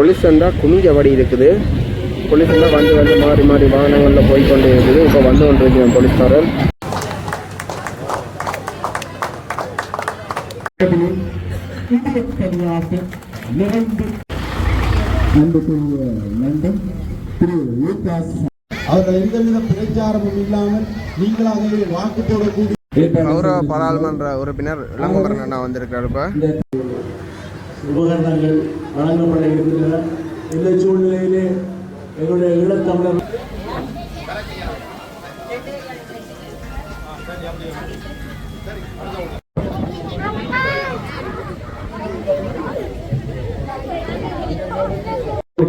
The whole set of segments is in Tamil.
போலீஸ் வந்தால் குனிஞ்சபடி இருக்குது. போலீஸ் வந்தால் வந்து வந்து மாறி மாறி வாகனங்களில் போய்க்கொண்டு இருக்குது. இப்போ வந்து கொண்டு இருக்கிறேன் போலீஸ்காரர். நிறைந்து அன்புக்குரிய நண்பன் திரு லூகாஸ் அவர்கள் எந்தவித பிரச்சாரமும் இல்லாமல் நீங்களாகவே வாக்கு போடக்கூடிய கௌரவ பாராளுமன்ற உறுப்பினர் இளம்பரன் அண்ணா வந்திருக்கிறார் இப்போ. உபகரணங்கள் வழங்கப்பட இருக்கின்றன. இந்த சூழ்நிலையிலே எங்களுடைய ஈழத்தமிழர்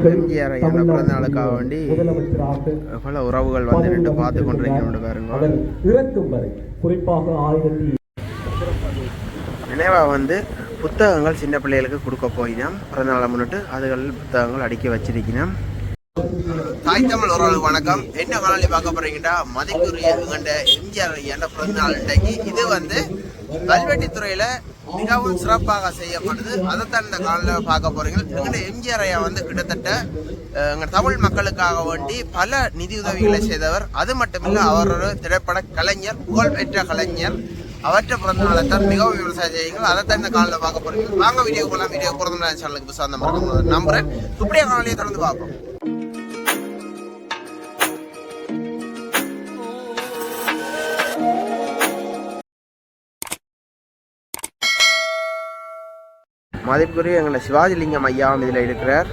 எம்ஜிஆர் ஐயா பிறந்த நாளுக்காக வேண்டி பல உறவுகள் வந்து நின்று பார்த்து கொண்டிருக்கணும் பாருங்க. அவர் இறக்கும் வரை குறிப்பாக ஆயிரத்தி நினைவாக வந்து புத்தகங்கள் சின்ன பிள்ளைகளுக்கு கொடுக்க போயினோம். பிறந்தநாளை முன்னிட்டு அதுகள் புத்தகங்கள் அடுக்கி வச்சிருக்கணும் தாய் தமிழ் உறவுகளுக்கு வணக்கம். என்ன காணொலி பார்க்க போறீங்கன்னா மதிக்குரிய எங்கண்ட எம்ஜிஆர் ஐயாண்ட பிறந்த நாள் இன்றைக்கு இது வந்து கல்வெட்டித்துறையில மிகவும் சிறப்பாக செய்யப்படுது அதைத்தான் இந்த காலில் பார்க்க போறீங்க. எங்கண்ட எம்ஜிஆர் ஐயா வந்து கிட்டத்தட்ட அஹ், எங்க தமிழ் மக்களுக்காக வேண்டி பல நிதி உதவிகளை செய்தவர். அது மட்டுமில்ல அவர் ஒரு திரைப்பட கலைஞர் புகழ்பெற்ற கலைஞர். அவற்றை பிறந்த நாளைத்தான் மிகவும் விவசாய செய்யுங்கள் அதைத்தான் இந்த காலில் பார்க்க போறீங்க. வாங்க வீடியோ போகலாம் வீடியோ பிறந்த நாள் சேனலுக்கு புதுசாக அந்த மறக்க நம்புறேன். இப்படியே காணொலியை தொடர்ந்து பார்ப்போம். மதிப்புக்குரிய எங்களை சிவாஜிலிங்கம் ஐயாவும் இதில் இருக்கிறார்.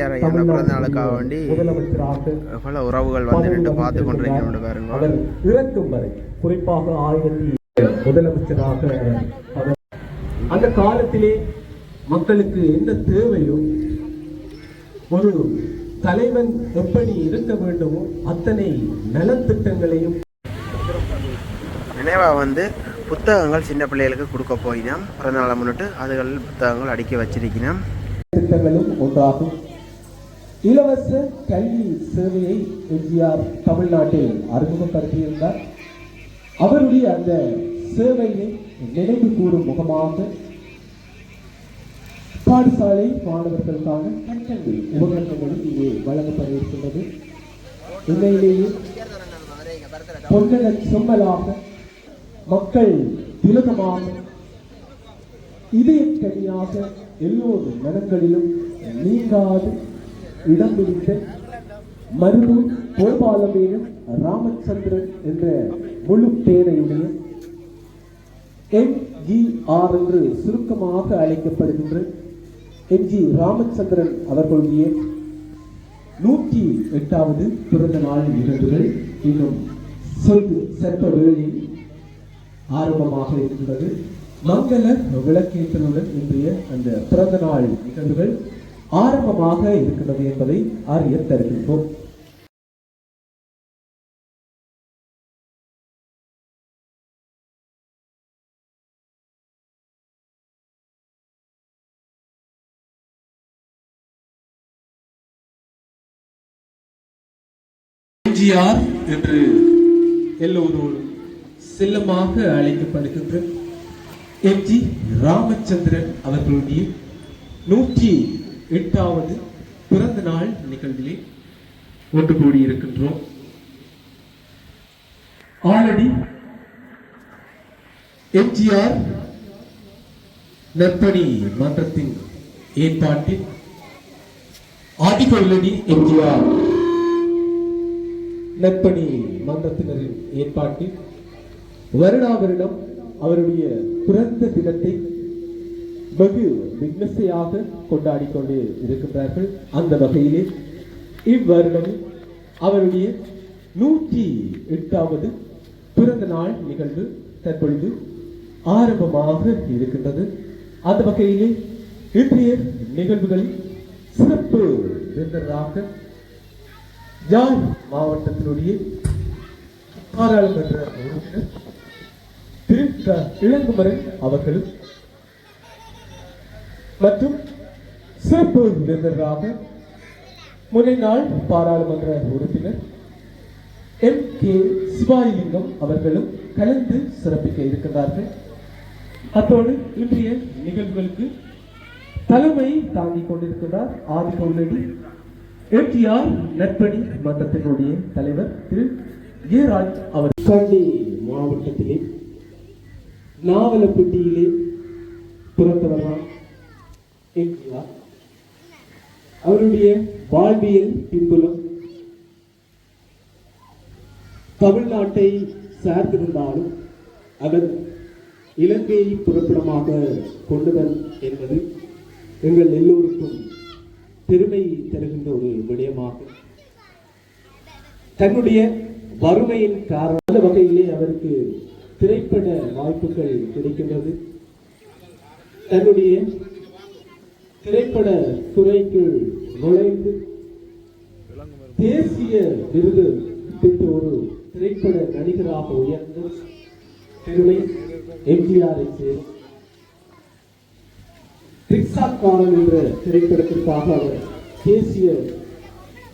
எம்ஜிஆர் ஐயா பிறந்த நாளுக்காக வேண்டி பல உறவுகள் வந்து நின்று பார்த்து கொண்டிருக்கணும் பாருங்க. இறக்கும் வரை குறிப்பாக ஆயிரத்தி முதலமைச்சராக அந்த காலத்திலே மக்களுக்கு என்ன தேவையோ ஒரு தலைவன் எப்படி இருக்க வேண்டுமோ அத்தனை நலத்திட்டங்களையும் நினைவாக வந்து புத்தகங்கள் சின்ன பிள்ளைகளுக்கு கொடுக்க போயினோம். பிறந்த நாளை முன்னிட்டு அதுகள் புத்தகங்கள் அடுக்கி வச்சிருக்கணும் திட்டங்களும் ஒன்றாகும். இலவச கல்வி சேவையை எம்ஜிஆர் தமிழ்நாட்டில் அறிமுகப்படுத்தியிருந்தார். அவருடைய அந்த சேவையை நினைவு கூறும் முகமாக பாடசாலை மாணவர்களுக்கான கட்டங்கள் உபகரணங்களும் இங்கே வழங்கப்பட இருக்கின்றது உண்மையிலேயே பொங்கல செம்மலாக மக்கள் திலகமாக இதயக்கனியாக எல்லோரும் மனங்களிலும் நீங்காது. இடம் பிடித்த மருதூர் கோபாலமேனன் ராமச்சந்திரன் என்ற முழு பேரையுடைய எம்ஜிஆர் என்று சுருக்கமாக அழைக்கப்படுகின்ற எம்ஜி ராமச்சந்திரன் அவர்களுடைய நூற்றி எட்டாவது பிறந்த நாள் நிகழ்வுகள் இன்னும் சொல் சென்ற வேளையில் ஆரம்பமாக இருக்கின்றது. மங்கள விளக்கேற்றலுடன் இன்றைய அந்த பிறந்த நாள் நிகழ்வுகள் ஆரம்பமாக இருக்கின்றது என்பதை அறிய தருகின்றோம். எம்ஜிஆர் என்று எல்லோரோடும் செல்லமாக அழைக்கப்படுகின்ற எம்ஜி ராமச்சந்திரன் அவர்களுடைய நூற்றி எட்டாவது பிறந்த நாள் நிகழ்விலே ஒன்று கூடியிருக்கின்றோம் ஆல்ரெடி எம்ஜிஆர் நற்பணி மன்றத்தின் ஏற்பாட்டில் ஆதிகொல்லடி எம்ஜிஆர் நற்பணி மன்றத்தினரின் ஏற்பாட்டில் வருடா வருடம் அவருடைய பிறந்த தினத்தை வெகு விமர்சையாக கொண்டாடி கொண்டு இருக்கின்றார்கள். அந்த வகையிலே இவ்வருடம் அவருடைய நூற்றி எட்டாவது பிறந்த நாள் நிகழ்வு தற்பொழுது ஆரம்பமாக இருக்கின்றது. அந்த வகையிலே இன்றைய நிகழ்வுகளில் சிறப்பு விருந்தராக யாழ் மாவட்டத்தினுடைய பாராளுமன்ற உறுப்பினர் திரு இளங்குமரன் அவர்களும் மற்றும் சிறப்பு விருந்தினராக முன்னாள் பாராளுமன்ற உறுப்பினர் எம் கே சிவாயிலிங்கம் அவர்களும் கலந்து சிறப்பிக்க இருக்கிறார்கள் அத்தோடு இன்றைய நிகழ்வுகளுக்கு தலைமை தாங்கிக் கொண்டிருக்கிறார் ஆதிகௌலடி எம்ஜிஆர் நற்பணி மன்றத்தினுடைய தலைவர் திரு. ஜெயராஜ் அவர். கண்டி மாவட்டத்திலே நாவலப்பட்டியிலே பிறந்தவர்தான் எம்ஜிஆர் அவருடைய வாழ்வியல் பின்புலம். தமிழ்நாட்டை சார்ந்திருந்தாலும் அவர் இலங்கையை புறப்படமாக கொண்டவர் என்பது எங்கள் எல்லோருக்கும் பெருமை தருகின்ற ஒரு விடயமாக. தன்னுடைய வறுமையின் காரண வகையிலே அவருக்கு திரைப்பட வாய்ப்புகள் கிடைக்கின்றது. தன்னுடைய திரைப்பட துறைக்குள் நுழைந்து தேசிய விருது பெற்ற ஒரு திரைப்பட நடிகராக உயர்ந்து பெருமை எம்ஜிஆரை சேரும். ரிக்ஷாக்காரன் என்ற திரைப்படத்திற்காக அவர் தேசிய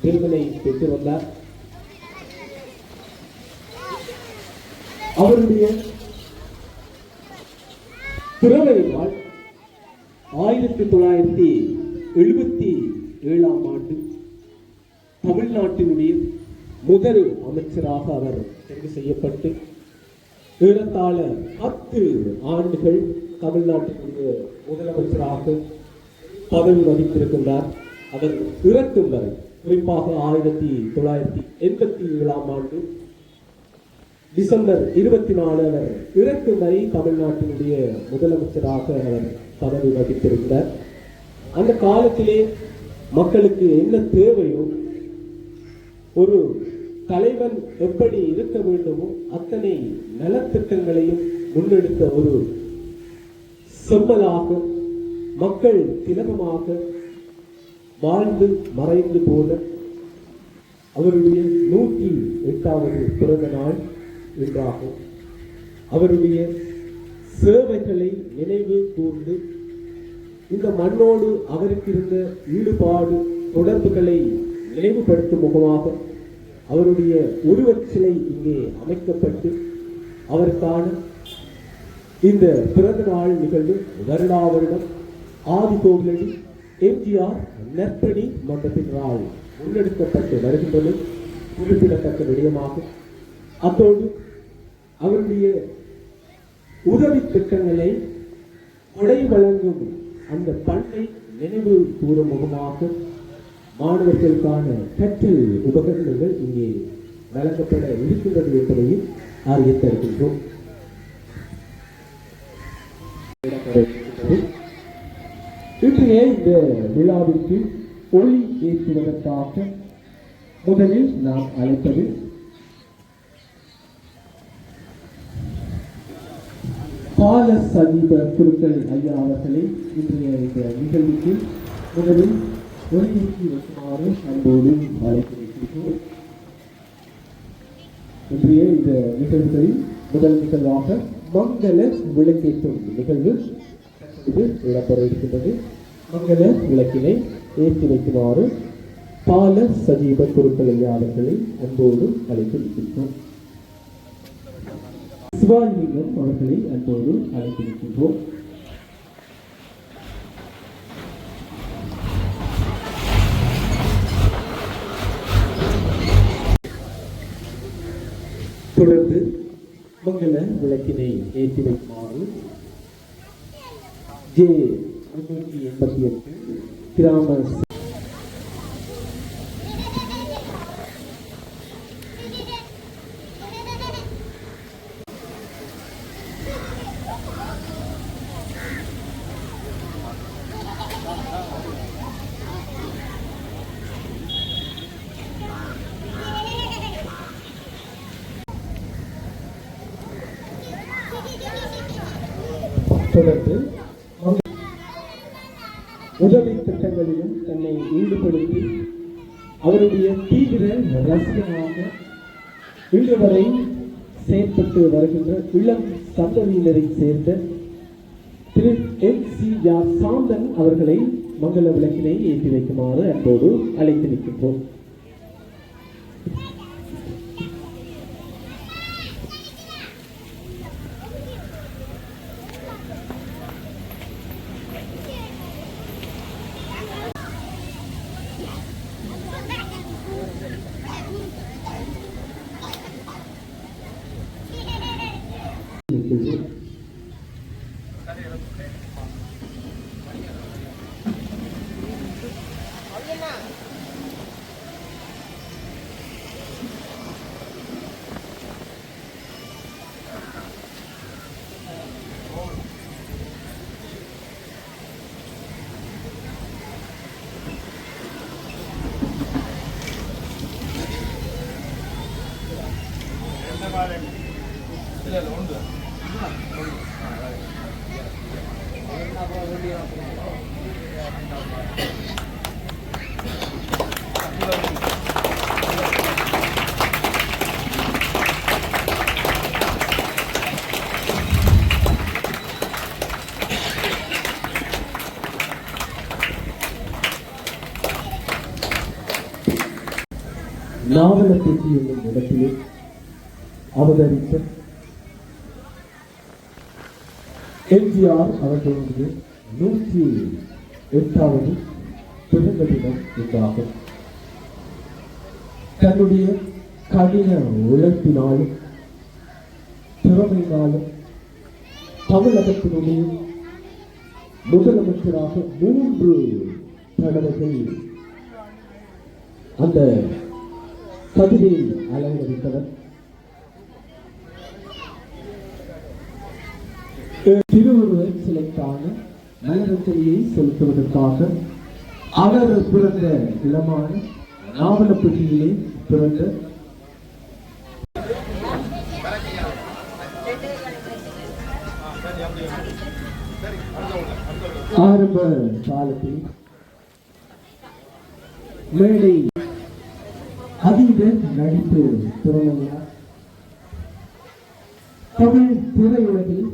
விருதனை பெற்று வந்தார். அவருடைய திறமை வாழ் ஆயிரத்தி தொள்ளாயிரத்தி எழுபத்தி ஏழாம் ஆண்டு தமிழ்நாட்டினுடைய முதல் அமைச்சராக அவர் தெரிவு செய்யப்பட்டு ஏறத்தாழ பத்து ஆண்டுகள் தமிழ்நாட்டினுடைய முதலமைச்சராக பதவி வகித்திருக்கின்றார். அவர் இறக்கும் வரை குறிப்பாக ஆயிரத்தி தொள்ளாயிரத்தி எண்பத்தி ஏழாம் ஆண்டு டிசம்பர் இருபத்தி நாலு அவர் இறக்கும் வரை தமிழ்நாட்டினுடைய முதலமைச்சராக அவர் பதவி வகித்திருந்தார். அந்த காலத்திலே மக்களுக்கு என்ன தேவையோ ஒரு தலைவன் எப்படி இருக்க வேண்டுமோ அத்தனை நலத்திட்டங்களையும் முன்னெடுத்த ஒரு செம்மலாக மக்கள் திலகமாக வாழ்ந்து மறைந்து போன அவருடைய நூற்றி எட்டாவது பிறந்த நாள் என்றாகும் அவருடைய சேவைகளை நினைவு கூர்ந்து இந்த மண்ணோடு அவருக்கு இருந்த ஈடுபாடு தொடர்புகளை நினைவுபடுத்தும் முகமாக அவருடைய உருவச் சிலை இங்கே அமைக்கப்பட்டு அவருக்கான இந்த பிறந்த நாள் நிகழ்வு வருடா வருடம் ஆதி கோவிலடி எம்ஜிஆர் நற்பணி மன்றத்தினால் முன்னெடுக்கப்பட்டு வருகின்றது. குறிப்பிடத்தக்க விடயமாகும் அத்தோடு அவருடைய உதவி திட்டங்களை கொடை வழங்கும் அந்த பண்பை நினைவு கூறும் முகமாக மாணவர்களுக்கான கற்றல் உபகரணங்கள் இங்கே வழங்கப்பட இருக்கின்றது என்பதையும் அறிவித்திருக்கின்றோம் இன்றைய இந்த விழாவிற்கு ஒளி ஏற்றுவதற்காக முதலில் நாம் அழைப்பது பால சதீப குருக்கள் ஐயா அவர்களை இன்றைய இந்த நிகழ்வுக்கு முதலில் ஒளியேற்றி வைக்குமாறு அன்போடு அழைத்திருக்கிறோம் இன்றைய இந்த நிகழ்வுகளில் முதல் நிகழ்வாக மங்கள விளக்கேற்றும் நிகழ்வு இது இடம்பெற இருக்கின்றது. மங்கள விளக்கினை ஏற்றி வைக்குமாறு பால சஜீப குருக்கள் ஐயா அவர்களை அன்போடு அழைத்திருக்கின்றோம். சிவாலிங்கம் அவர்களை அன்போடு அழைத்திருக்கின்றோம். தொடர்ந்து மங்கள விளக்கினை ஏற்றி வைக்குமாறு ஜே முன்னூற்றி எண்பத்தி எட்டு கிராம தொடர்ந்து உதவி திட்டங்களிலும் தன்னை ஈடுபடுத்தி அவருடைய தீவிர ரசிகமாக இன்று வரை செயற்பட்டு வருகின்ற இளம் சந்ததியினரை சேர்ந்த திரு எம் சி ஆர் சாந்தன் அவர்களை மங்கள விளக்கினை ஏற்றி வைக்குமாறு அன்போடு அழைத்து നാവലത്തെത്തിയെന്നും നിലത്തിലും അവതരിച്ച് எம்ஜிஆர் அவர்களுடைய நூற்றி எட்டாவது பிறந்த தினம் இன்றாகும். தன்னுடைய கடின உழைப்பினாலும் திறமையினாலும் தமிழகத்தினுடைய முதலமைச்சராக மூன்று தடவைகள் அந்த கவிதையை அலங்கரித்தவர் திருவள்ளுவர் சிலைக்கான மலரஞ்சலியை செலுத்துவதற்காக அவர் பிறந்த இடமான நாவலப்பட்டியிலே பிறந்த ஆரம்ப காலத்தில் மேடை அதீத நடிப்பு திறமையார் தமிழ் திரையுலகில்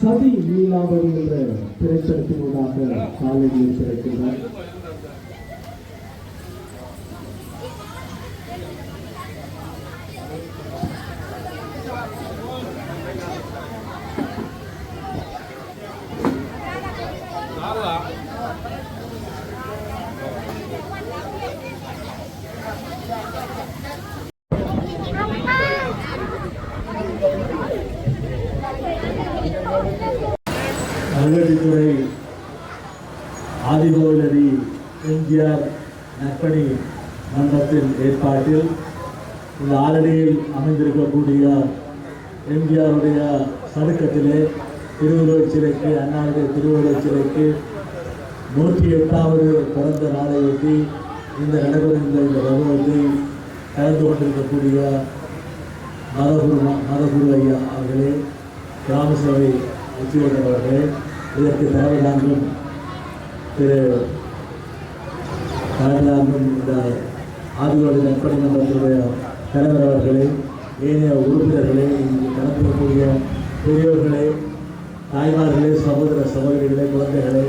சதி லீலாவரி என்ற திரைப்படத்தினூடாக காலடியில் கிடைக்கின்றார் அகடித்துறை ஆதிகோவிலரி எம்ஜிஆர் நற்பணி மன்றத்தின் ஏற்பாட்டில் இந்த ஆலடியில் அமைந்திருக்கக்கூடிய எம்ஜிஆருடைய சடுக்கத்திலே திருவள்ளுவர் சிலைக்கு அண்ணாவுடைய திருவள்ளுவர் சிலைக்கு நூற்றி எட்டாவது பிறந்த நாளையொட்டி இந்த நடைபெறுகின்ற இந்த வைபவத்தை கலந்து கொண்டிருக்கக்கூடிய மதகுரு மதகுரு ஐயா அவர்களே கிராம சபை உச்சிவர்கள் அவர்களே இதற்கு தலைவராங்கும் திரு தலைவராங்கும் இந்த ஆதிவாடி நற்பணி மன்றத்தினுடைய தலைவர் அவர்களே ஏனைய உறுப்பினர்களே இங்கு கலந்துக்கக்கூடிய பெரியோர்களே தாய்மார்களே சகோதர சகோதரிகளே குழந்தைகளே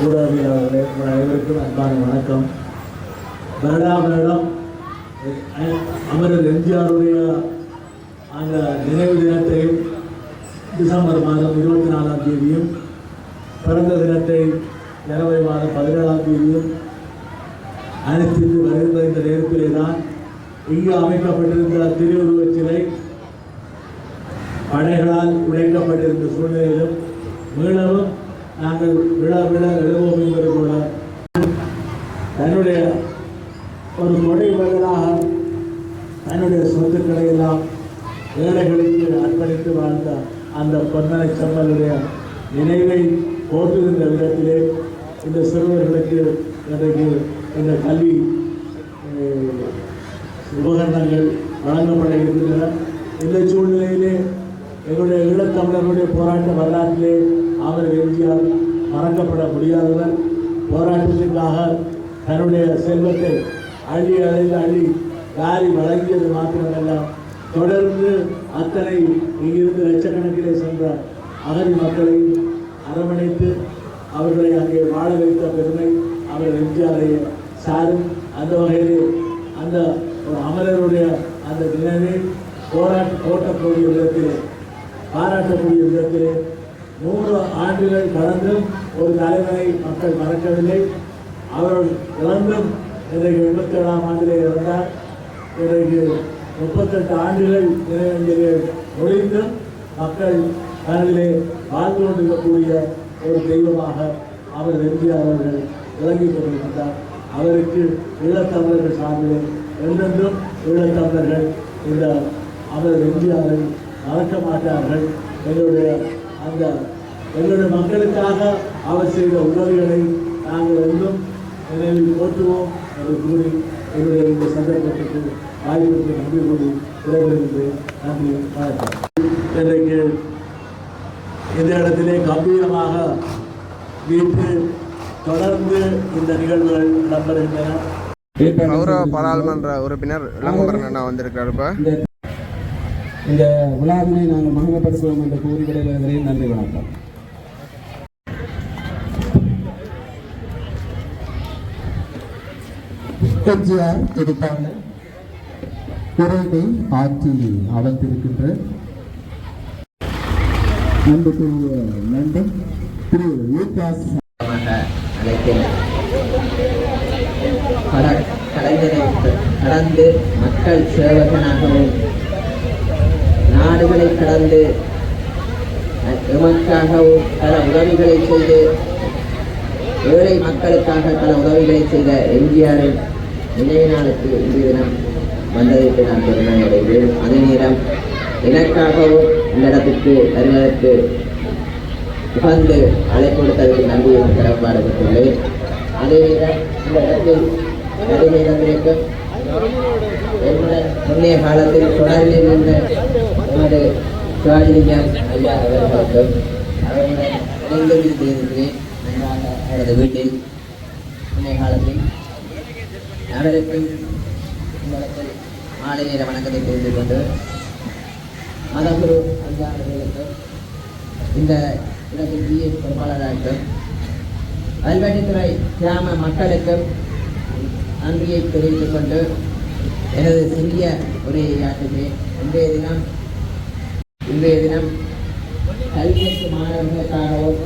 ஊடகவியலாளர்களே உங்கள் அனைவருக்கும் அன்பான வணக்கம். வருடா வருடம் அமரர் எம்ஜிஆருடைய அந்த நினைவு தினத்தையும் டிசம்பர் மாதம் இருபத்தி நாலாம் தேதியும் பிறந்த தினத்தை ஜனவரி மாதம் பதினேழாம் தேதியும் அனுஷ்டித்து வருகின்ற இந்த நேரத்திலே தான் இங்கு அமைக்கப்பட்டிருக்கிற திருவுருவச் சிலை படைகளால் உடைக்கப்பட்டிருந்த சூழ்நிலையிலும் மீளவும் நாங்கள் விழா விழா எழுவோம் என்பது போல தன்னுடைய ஒரு கொடை மகனாக தன்னுடைய சொத்துக்களை எல்லாம் ஏழைகளுக்கு அர்ப்பணித்து வாழ்ந்த அந்த பொன்னலை செம்மலுடைய நினைவை போற்றுகின்ற விதத்திலே இந்த சிறுவர்களுக்கு இன்றைக்கு இந்த கல்வி உபகரணங்கள் வழங்கப்பட இருக்கின்றன. இந்த சூழ்நிலையிலே எங்களுடைய ஈழத்தமிழர்களுடைய போராட்ட வரலாற்றிலே அவர் எம்ஜிஆர் மறக்கப்பட முடியாதவர். போராட்டத்திற்காக தன்னுடைய செல்வத்தை அள்ளி அழைந்து அள்ளி வாரி வழங்கியது மாத்திரமல்ல. தொடர்ந்து அத்தனை இங்கிருந்து லட்சக்கணக்கிலே சென்ற அகதி மக்களையும் அரவணைத்து அவர்களை அங்கே வாழ வைத்த பெருமை அவர் எம்ஜிஆரை சாரும். அந்த வகையில் அந்த ஒரு அமரருடைய அந்த நினைவை போராட்ட போட்டக்கூடிய விதத்திலே பாராட்டக்கூடிய விதத்திலே நூறு ஆண்டுகள் கடந்தும் ஒரு தலைவரை மக்கள் மறக்கவில்லை. அவர் இறந்தும் இன்றைக்கு எண்பத்தி ஏழாம் ஆண்டிலே இறந்தார். இன்றைக்கு முப்பத்தெட்டு ஆண்டுகள் நினைவஞ்சலிலே முடிந்தும் மக்கள் மனதிலே வாழ்ந்து கொண்டிருக்கக்கூடிய ஒரு தெய்வமாக அவர் எம்ஜிஆர் அவர்கள் விளங்கி கொண்டிருக்கின்றார் அவருக்கு ஈழத்தமிழர்கள் சார்பிலே என்றென்றும் ஈழத்தமிழர்கள் இந்த அவர் இந்தியாவை மறக்க மாட்டார்கள் எங்களுடைய அந்த எங்களுடைய மக்களுக்காக அவர் செய்த உதவிகளை நாங்கள் என்றும் நினைவில் போற்றுவோம் என்று கூறி என்னுடைய இந்த சந்தர்ப்பத்துக்கு வாய்ப்புக்கு நன்றி கூறி விடைபெறுகின்றேன். நன்றி வணக்கம். இன்றைக்கு இந்த இடத்திலே கம்பீரமாக வீட்டு தொடர்ந்து இந்த நிகழ்வுகள் இடம்பெறுகின்றன கௌரவ பாராளுமன்ற உறுப்பினர் இளங்குமரன் அண்ணா வந்திருக்காரு இப்போ. இந்த விழாவினை நாங்கள் மகிமைப்படுத்துவோம் என்று கூறி விடைபெறுகிறேன். நன்றி வணக்கம். எம்ஜிஆர் எடுத்தாங்க உரையை ஆற்றி அமர்ந்திருக்கின்ற அன்புக்குரிய நண்பன் திரு லூகாஸ் அழைக்கிறேன் கட- கலைஞரை கடந்து மக்கள் சேவகனாகவும் நாடுகளை கடந்து எமக்காகவும் பல உதவிகளை செய்து ஏழை மக்களுக்காக பல உதவிகளை செய்த எம்ஜிஆரின் நினைவு நாளுக்கு இன்றைய தினம் வந்ததற்கு நான் பெருமை அடைகிறேன் அதே நேரம் எனக்காகவும் இந்த இடத்துக்கு வருவதற்கு உகந்து அழைப்பு கொடுத்ததற்கு நன்றியை கடப்பாடுபட்டுள்ளேன் அதே நேரம் இந்த இடத்தில் நடுவே வந்திருக்கும் என்னுடன் முன்னைய காலத்தில் தொடரில் இருந்த எமது சிவாஜிலிங்கம் ஐயா அவர்களுக்கும் அவருடன் இணைந்து இருக்கிறேன் நன்றாக அவரது வீட்டில் முன்னைய காலத்தில் அவருக்கும் இந்த மாலை நேர வணக்கத்தை தெரிந்து கொண்டு மதகுரு ஐயா அவர்களுக்கும் இந்த இடத்தில் ஜிஎஸ் பொறுப்பாளராகும் கல்வெட்டுத்துறை கிராம மக்களுக்கும் நன்றியை தெரிவித்துக் கொண்டு எனது சிறிய உரையை ஆற்றுகிறேன் இன்றைய தினம் இன்றைய தினம் கல்விக்கு மாணவர்களுக்காகவும்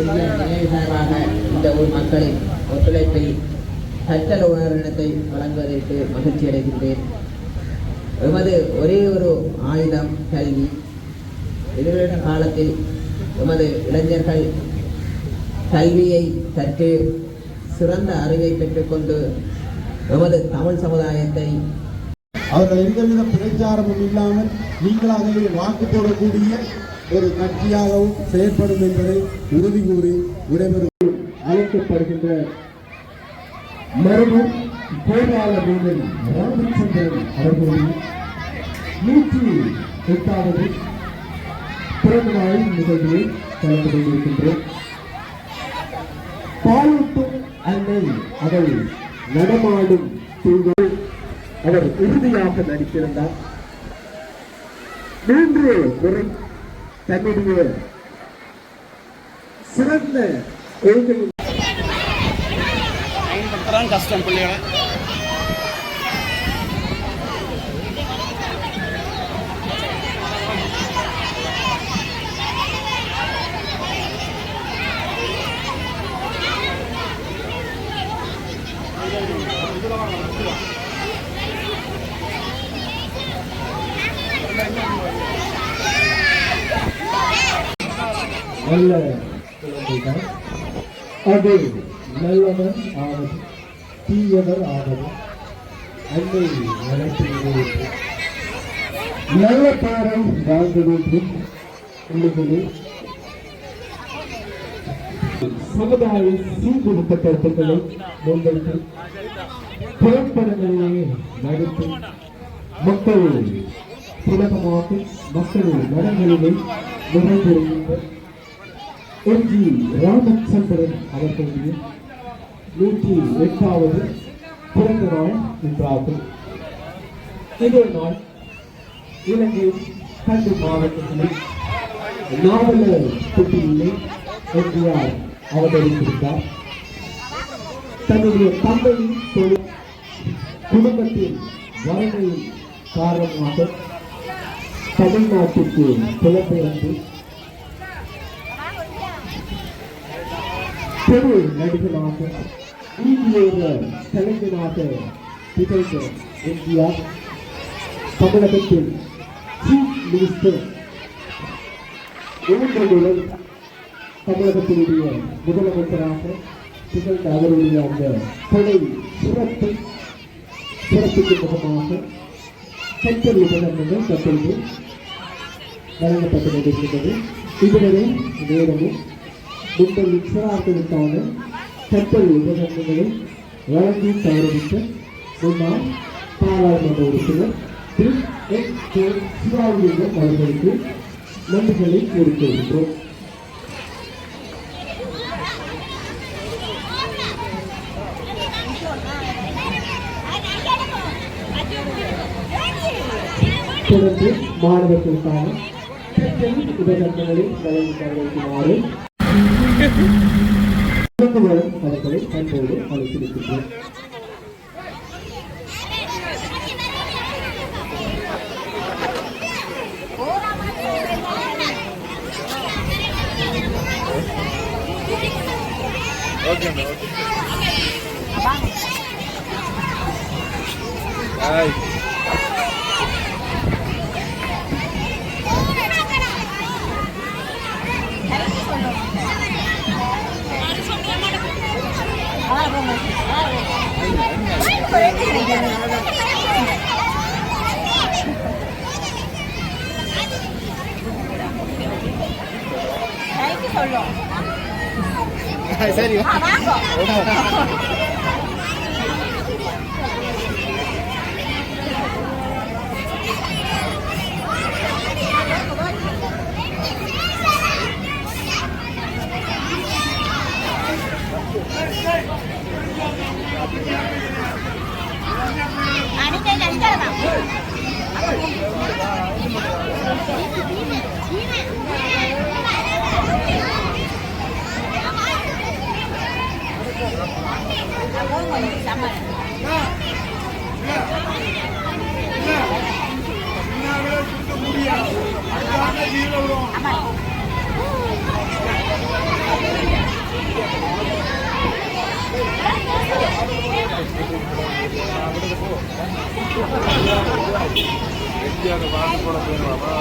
இந்திய நினைவு சார்பாக இந்த ஊர் மக்களின் ஒத்துழைப்பை கற்றல் உணர்வினத்தை வழங்குவதற்கு மகிழ்ச்சி அடைகின்றேன். எமது ஒரே ஒரு ஆயுதம் கல்வி. எதிர்வருட காலத்தில் எமது இளைஞர்கள் கல்வியை கற்று சிறந்த அறிவை பெற்றுக்கொண்டு எமது தமிழ் சமுதாயத்தை. அவர்கள் எந்தவித பிரச்சாரமும் இல்லாமல் நீங்களாகவே வாக்கு போடக்கூடிய ஒரு கட்சியாகவும் செயற்படும் என்பதை உறுதி கூறி விடைபெறும் அழைக்கப்படுகின்ற மரபு போராள ராமச்சந்திரன் அவர்களின் நூற்றி எட்டாவது பிறந்த நாள் நிகழ்வில் கலந்து கொண்டிருக்கின்றோம் பாலூட்டும் அன்னை அதை நடமாடும் தூங்கள் அவர் உறுதியாக நடித்திருந்தார். மூன்று முறை தன்னுடைய சிறந்த கொள்கையில் கஷ்டம் பிள்ளைகளை. நல்ல குழந்தைகள் அது நல்லவர் ஆவது தீயவர் ஆவது அன்னை வளர்த்து நல்ல பாடம் வாழ்ந்து வேண்டும் உள்ளுகளே சமுதாய சீர்திருத்த கருத்துக்களை முன்வைத்து புறப்படங்களிலே நடத்தி மக்கள் புலகமாக மக்கள் மனங்களிலே நிறைந்திருக்கின்ற எம் ஜி ராமச்சந்திரன் அவர்களுடைய நூற்றி எட்டாவது பிறந்த நாள் என்றாகும். இதே நாள் இலங்கை கண்டு மாவட்டத்திலே நாவலர் குட்டியிலே எம்ஜிஆர் அவதரித்திருந்தார். தன்னுடைய தந்தையின் தொழில் குடும்பத்தின் வறுமையின் காரணமாக தமிழ்நாட்டுக்கு புலம்பெயர்ந்து பெரு நடிகனாக நீதியோக கலைஞனாக திகழ்ந்த எம்ஜிஆர் தமிழகத்தில் சீஃப் மினிஸ்டர் மூன்றுடன் தமிழகத்தினுடைய முதலமைச்சராக திகழ்ந்த அவருடைய அந்த கொலை சிறப்பு சிறப்புக்கு முகமாக கற்றல் உபகரணங்கள் தற்பொழுது வழங்கப்பட்டு கொண்டிருக்கின்றது. இதுவரை நேரமும் இந்த சிறார்களுக்கான கற்றல் உபகரணங்களை வழங்கி கௌரவித்த முன்னாள் பாராளுமன்ற உறுப்பினர் திரு. S K. சிவாஜிலிங்கம் அவர்களுக்கு நன்றிகளை கூறிக்கொள்கின்றோம் தொடர்ந்து மாணவர்களுக்கான உபகரணங்களை வழங்கி கௌரவிக்குமாறு அவர்களை அன்போடு அழைத்திருக்கின்றோம் 好的好的好的好的好的好 எம்ஜிஆர் பாட்டு போட போயிடலாமா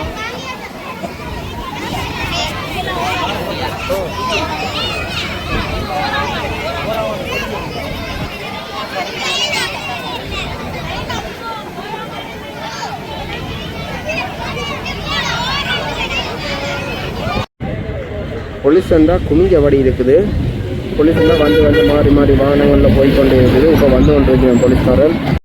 போலீஸ் குமிஞ்ச வடி இருக்குது. போலீஸ் வந்து வந்து வந்து மாறி மாறி வாகனங்களில் போய் கொண்டு இருக்குது. இப்போ வந்து கொண்டு இருக்கிறேன் போலீஸ்காரர்.